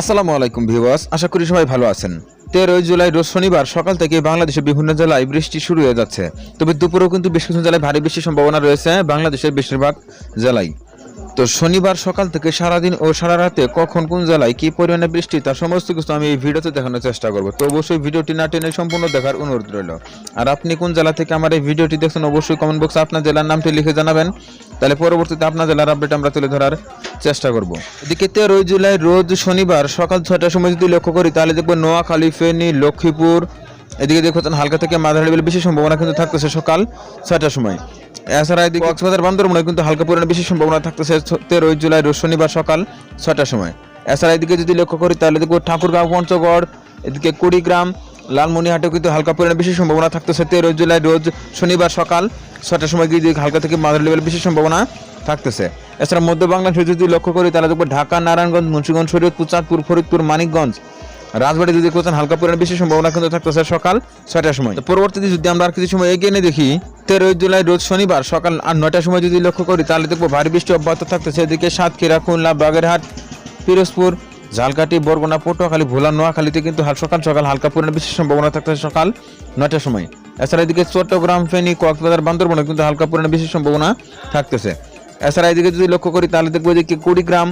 আসসালামু আলাইকুম ভিউয়ার্স, আশা করি সবাই ভালো আছেন। তেরোই জুলাই রোজ শনিবার সকাল থেকে বাংলাদেশের বিভিন্ন জেলায় বৃষ্টি শুরু হয়ে যাচ্ছে। তবে দুপুরেও কিন্তু বেশ কিছু জেলায় ভারী বৃষ্টির সম্ভাবনা রয়েছে বাংলাদেশের বেশিরভাগ জেলায়। তো শনিবার সকাল থেকে সারাদিন ও সারা রাতে কখন কোন জেলায় কি পরিমাণে বৃষ্টি তার সমস্ত কিছু আমি এই ভিডিওতে দেখানোর চেষ্টা করব। তো অবশ্যই ভিডিওটি না টেনে সম্পূর্ণ দেখার অনুরোধ রইল। আর আপনি কোন জেলা থেকে আমার এই ভিডিওটি দেখছেন, অবশ্যই কমেন্ট বক্সে আপনার জেলার নামটি লিখে জানাবেন। তাহলে পরবর্তীতে আপনার জেলার আপডেট আমরা তুলে ধরার চেষ্টা করব। এদিকে তেরোই জুলাই রোজ শনিবার সকাল ছটার সময় যদি লক্ষ্য করি, তাহলে দেখব নোয়াখালী, ফেনী, লক্ষ্মীপুর, এদিকে দেখছেন হালকা থেকে মাঝারি লেভেল বেশি সম্ভাবনা কিন্তু থাকতেছে সকাল ছয়টার সময়। এছাড়া এদিকে কক্সবাজার বান্দরবনে কিন্তু হালকা পরিমাণে বেশি সম্ভাবনা থাকতেছে তেরোই জুলাই রোজ শনিবার সকাল ছয়টার সময়। এছাড়া এদিকে যদি লক্ষ্য করি, তাহলে দেখব ঠাকুরগাঁও, পঞ্চগড়, এদিকে কুড়িগ্রাম লালমনিহাটেও কিন্তু হালকা পরিমাণে বেশি সম্ভাবনা থাকতেছে। তেরোই জুলাই রোজ শনিবার সকাল ছটার সময় দেখি হালকা থেকে মাঝারি লেভেল বেশি সম্ভাবনা থাকতেছে। এছাড়া মধ্য বাংলাদেশে যদি লক্ষ্য করি, তাহলে দেখব ঢাকা, নারায়ণগঞ্জ, মুন্সিগঞ্জ শরীয়তপুর চাঁদপুর, ফরিদপুর, মানিকগঞ্জ। রাজবাড়ি যদি কোথাও হালকা পরিমাণে বেশি সম্ভাবনা কিন্তু থাকতেছে সকাল ছয়টার সময়। পরবর্তীতে যদি আমরা আর কিছু সময় এগিয়ে নিয়ে দেখি তেরোই জুলাই রোজ শনিবার সকাল আর নয়টার সময় যদি লক্ষ্য করি, তাহলে দেখব ভারী বৃষ্টি অব্যাহত থাকতেছে। এদিকে সাতক্ষীরা, খুলনা, বাগেরহাট, পিরোজপুর ঝালকাঠি, বরগুনা, পটুয়াখালী, ভোলা, নোয়াখালীতে কিন্তু সকাল সকাল হালকা পরিমাণে বেশি সম্ভাবনা থাকতেছে সকাল নয়টার সময়। এছাড়া এদিকে চট্টগ্রাম, ফেনী, কক্সবাজার বান্দরবনে কিন্তু হালকা পরিমাণে বেশি সম্ভাবনা থাকতেছে। এছাড়া এদিকে যদি লক্ষ্য করি, তাহলে দেখব এদিকে কুড়িগ্রাম,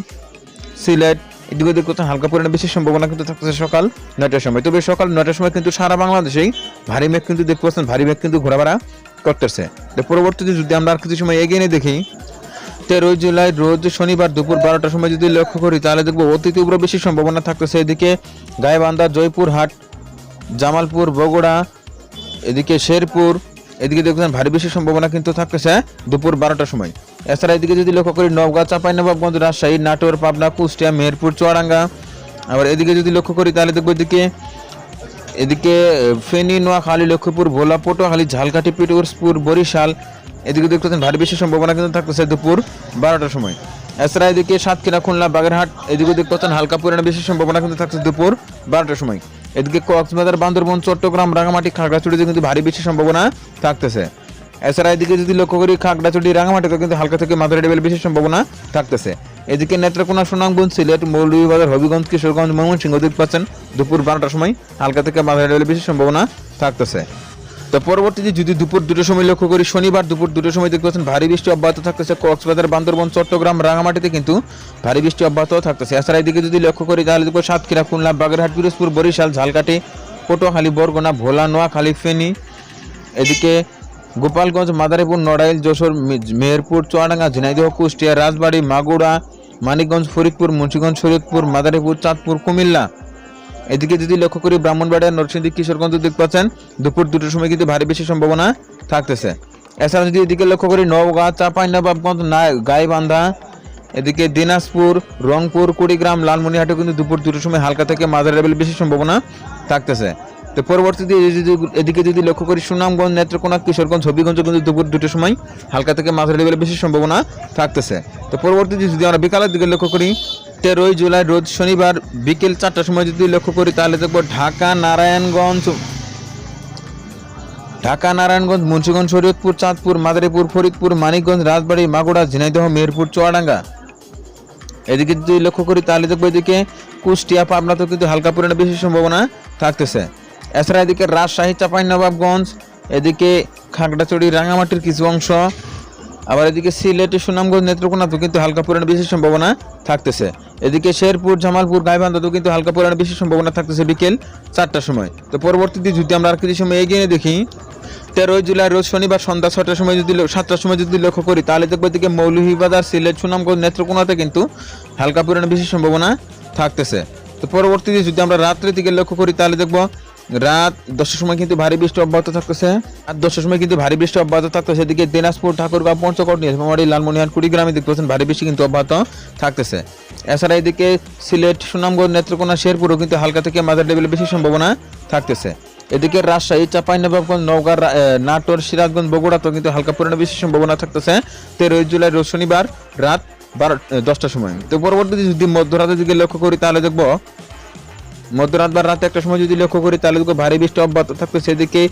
সিলেট, এদিকে ওদিকে কোথাও হালকা পরিমাণে বেশি সম্ভাবনা কিন্তু থাকতেছে সকাল নয়টার সময়। তবে সকাল নয়টার সময় কিন্তু সারা বাংলাদেশেই ভারী মেঘ কিন্তু দেখতে পাচ্ছেন, ভারী মেঘ কিন্তু ঘোরাফেরা করতেছে। পরবর্তীতে যদি আমরা আর কিছু সময় এগিয়ে নিয়ে দেখি তেরোই জুলাই রোজ শনিবার দুপুর বারোটার সময় যদি লক্ষ্য করি, তাহলে দেখব অতি তীব্র বেশি সম্ভাবনা থাকতেছে। এদিকে গাইবান্ধা, জয়পুরহাট, জামালপুর, বগুড়া, এদিকে শেরপুর, এদিকে দেখবেন ভারী বেশি সম্ভাবনা কিন্তু থাকতেছে দুপুর বারোটার সময়। এছাড়া এদিকে যদি লক্ষ্য করি, নওগাঁ চাঁপাইনবাবগঞ্জ রাজশাহী, নাটোর, পাবনা, কুষ্টিয়া, মেহেরপুর, চুয়াডাঙ্গা। আবার এদিকে যদি লক্ষ্য করি, তাহলে দেখব এদিকে এদিকে ফেনী, নোয়াখালী, লক্ষ্মীপুর, ভোলা, পটুয়াখালী, ঝালকাঠি পিরোজপুর বরিশাল, এদিকে দেখতে পাচ্ছেন ভারী বৃষ্টির সম্ভাবনা কিন্তু থাকতেছে দুপুর বারোটার সময়। এছাড়া এদিকে সাতক্ষীরা, খুলনা, বাগেরহাট, এদিকে দেখতে পাচ্ছেন হালকা পরিমাণে বৃষ্টির সম্ভাবনা কিন্তু থাকছে দুপুর বারোটার সময়। এদিকে কক্সবাজার, বান্দরবন, চট্টগ্রাম রাঙামাটি খাগড়াছড়িতে কিন্তু ভারী বৃষ্টির সম্ভাবনা থাকতেছে। এছাড়া এদিকে যদি লক্ষ্য করি খাগড়াছড়ি রাঙামাটিতে কিন্তু হালকা থেকে মাঝারি লেভেল বেশি সম্ভাবনা থাকতেছে। এদিকে নেত্রকোনা, সুনামগঞ্জ, সিলেট, মৌলভীবাজার, হবিগঞ্জ, কিশোরগঞ্জ, ময়মনসিংহ দেখতে পাচ্ছেন। দুপুর বারোটার সময় হালকা থেকে মাঝারি লেভেল বেশি সম্ভাবনা থাকতেছে। তো পরবর্তীতে যদি দুপুর দুটোর সময় লক্ষ্য করি, শনিবার দুপুর দুটোর সময় দেখতে পাচ্ছেন ভারী বৃষ্টি অব্যাহত থাকতেছে কক্সবাজার, বান্দরবন, চট্টগ্রাম রাঙামাটিতে কিন্তু ভারী বৃষ্টি অব্যাহত থাকতেছে। এছাড়া এদিকে যদি লক্ষ্য করি, তাহলে দেখব সাতক্ষীরা, খুলনা, বাগেরহাট, পিরোজপুর, বরিশাল, ঝালকাঠি, পটুয়াখালী, বরগুনা, ভোলা, নোয়াখালী, ফেনী। এদিকে গোপালগঞ্জ, মাদারীপুর, নড়াইল, যশোর মেহেরপুর, চুয়াডাঙ্গা, ঝিনাইদহ, কুষ্টিয়া, রাজবাড়ী, মাগুরা, মানিকগঞ্জ, ফরিদপুর, মুন্সিগঞ্জ, শরীয়তপুর, মাদারীপুর, চাঁদপুর, কুমিল্লা। এদিকে যদি লক্ষ্য করি ব্রাহ্মণবাড়িয়া, নরসিংদী, কিশোরগঞ্জ দেখতে পাচ্ছেন, দুপুর দুটোর সময় কিন্তু ভারী বেশি সম্ভাবনা থাকতেছে। এছাড়া যদি এদিকে লক্ষ্য করি নওগাঁ চাঁপাইনবাবগঞ্জ না গাইবান্ধা, এদিকে দিনাজপুর, রংপুর, কুড়িগ্রাম লালমনিহাটে কিন্তু দুপুর দুটোর সময় হালকা থেকে মাঝারি লেভেল বেশি সম্ভাবনা থাকতেছে। তো পরবর্তীতে এদিকে যদি লক্ষ্য করি, সুনামগঞ্জ, নেত্রকোনা, কিশোরগঞ্জ, হবিগঞ্জ কিন্তু দুপুর দুটোর সময় হালকা থেকে মাঝারি লেভেল বেশি সম্ভাবনা থাকতেছে। তো পরবর্তীতে যদি আমরা বিকালের দিকে লক্ষ্য করি, তেরোই জুলাই রোজ শনিবার বিকেল চারটার সময় যদি লক্ষ্য করি, তাহলে দেখব ঢাকা, নারায়ণগঞ্জ ঢাকা, নারায়ণগঞ্জ, মুন্সিগঞ্জ, শরীয়তপুর, চাঁদপুর, মাদারীপুর, ফরিদপুর, মানিকগঞ্জ, রাজবাড়ী মাগুড়া ঝিনাইদহ মেহেরপুর চুয়াডাঙ্গা। এদিকে যদি লক্ষ্য করি, তাহলে দেখব এদিকে কুষ্টিয়া পাবনাতেও কিন্তু হালকা পরিমাণে বেশি সম্ভাবনা থাকতেছে। এছাড়া এদিকে রাজশাহী চাঁপাইনবাবগঞ্জ এদিকে খাগড়াছড়ি রাঙামাটির কিছু অংশ। আবার এদিকে সিলেট, সুনামগঞ্জ, নেত্রকোনাতেও কিন্তু হালকা পরিমাণে বেশি সম্ভাবনা থাকতেছে। এদিকে শেরপুর, জামালপুর, গাইবান্ধাতেও কিন্তু হালকা পরিমাণে বেশি সম্ভাবনা থাকতেছে বিকেল চারটার সময়। তো পরবর্তীতে যদি আমরা আর কিছু সময় এগিয়ে দেখি, তেরোই জুলাই রোজ শনিবার সন্ধ্যা ছটার সময় যদি সাতটার সময় যদি লক্ষ্য করি, তাহলে দেখব এদিকে মৌলভীবাজার, সিলেট, সুনামগঞ্জ, নেত্রকোনাতে কিন্তু হালকা পরিমাণে বেশি সম্ভাবনা থাকতেছে। তো পরবর্তীতে যদি আমরা রাত্রের দিকে লক্ষ্য করি, তাহলে দেখব রাত দশটার সময় কিন্তু ভারী বৃষ্টি অব্যাহত থাকতেছে। আর দশটার সময় কিন্তু ভারী বৃষ্টি অব্যাহত থাকতেছে। এদিকে দিনাজপুর, ঠাকুরগাঁও পঞ্চকট নীলফামারী লালমনিহাট কুড়িগ্রামে দেখতে পাচ্ছেন ভারী বৃষ্টি কিন্তু অব্যাহত থাকতেছে। এছাড়া এদিকে সিলেট, সুনামগঞ্জ, নেত্রকোনা, শেরপুরও কিন্তু হালকা থেকে মাঝারি লেভেলে বেশি সম্ভাবনা থাকতেছে। এদিকে রাজশাহী, চাঁপাইনবাবগঞ্জ, নওগাঁ নাটোর, সিরাজগঞ্জ, বগুড়াতেও কিন্তু হালকা পরিমাণে বেশি সম্ভাবনা থাকতেছে। তেরোই জুলাই রোজ শনিবার রাত বারো দশটার সময়। তো পরবর্তীতে যদি মধ্যরাতের দিকে লক্ষ্য করি তাহলে দেখব মধ্যরাত বা রাতে একটা সময় যদি লক্ষ্য করি, তাহলে ভারী বৃষ্টি অব্যাহত থাকবে। সেদিকে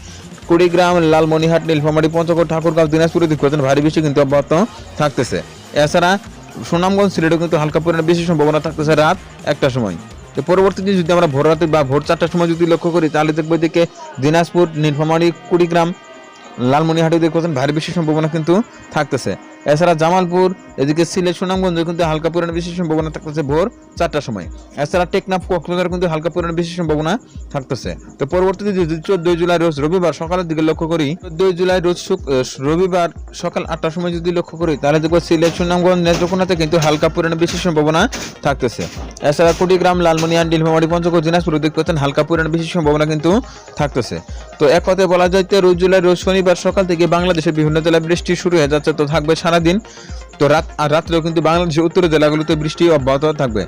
কুড়িগ্রাম, লালমনিহাট, নীলফামারী, পঞ্চগড়, ঠাকুরগাঁও, দিনাজপুরে দিক পাচ্ছেন ভারী বৃষ্টি কিন্তু অব্যাহত থাকতেছে। এছাড়া সুনামগঞ্জ সিলেটেও কিন্তু হালকা পরিমাণে বেশি সম্ভাবনা থাকতেছে রাত একটা সময়। তো পরবর্তীতে যদি আমরা ভোর রাতে বা ভোর চারটার সময় যদি লক্ষ্য করি, তাহলে দেখব এদিকে দিনাজপুর, নীলফামারী, কুড়িগ্রাম, লালমনিহাটে দেখছেন ভারী বৃষ্টির সম্ভাবনা কিন্তু থাকতেছে। এছাড়া জামালপুর, এদিকে সিলেট, সুনামগঞ্জ কিন্তু হালকা পরিমাণে বৃষ্টির সম্ভাবনা থাকতেছে ভোর চারটার সময়। এছাড়া টেকনাফ কক্সবাজার কিন্তু হালকা পরিমাণে বৃষ্টির সম্ভাবনা থাকতেছে। তো পরবর্তীতে যদি চোদ্দই জুলাই রোজ রবিবার সকালের দিকে লক্ষ্য করি, চোদ্দই জুলাই রোজ রবিবার সকাল আটটার সময় যদি লক্ষ্য করি, তাহলে দেখব সিলেট, সুনামগঞ্জ, নেত্রকোনাতে কিন্তু হালকা পরিমাণে বৃষ্টির সম্ভাবনা থাকতেছে। এছাড়া কুড়িগ্রাম লালমনিয়া নীলফামারী, পঞ্চগড়, দিনাজপুর দেখতে পাচ্ছেন হালকা পরিমাণে বৃষ্টির সম্ভাবনা কিন্তু থাকতেছে। তো এক কথায় বলা যায় রোজ জুলাই রোজ শনিবার সকাল থেকে বাংলাদেশের বিভিন্ন জেলায় বৃষ্টি শুরু হয়ে যাচ্ছে, তো থাকবে সারাদিন। তো রাত, আর রাত্রেও কিন্তু বাংলাদেশের উত্তরের জেলাগুলোতে বৃষ্টি অব্যাহত থাকবে।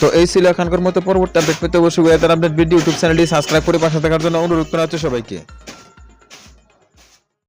তো এই ছিল এখনকার মতো পরবর্তী আপডেট পেতে অবশ্যই ওয়েদার আপডেট ভিডিও ইউটিউব চ্যানেলটি সাবস্ক্রাইব করে পাশে থাকার জন্য অনুরোধ করা হচ্ছে সবাইকে।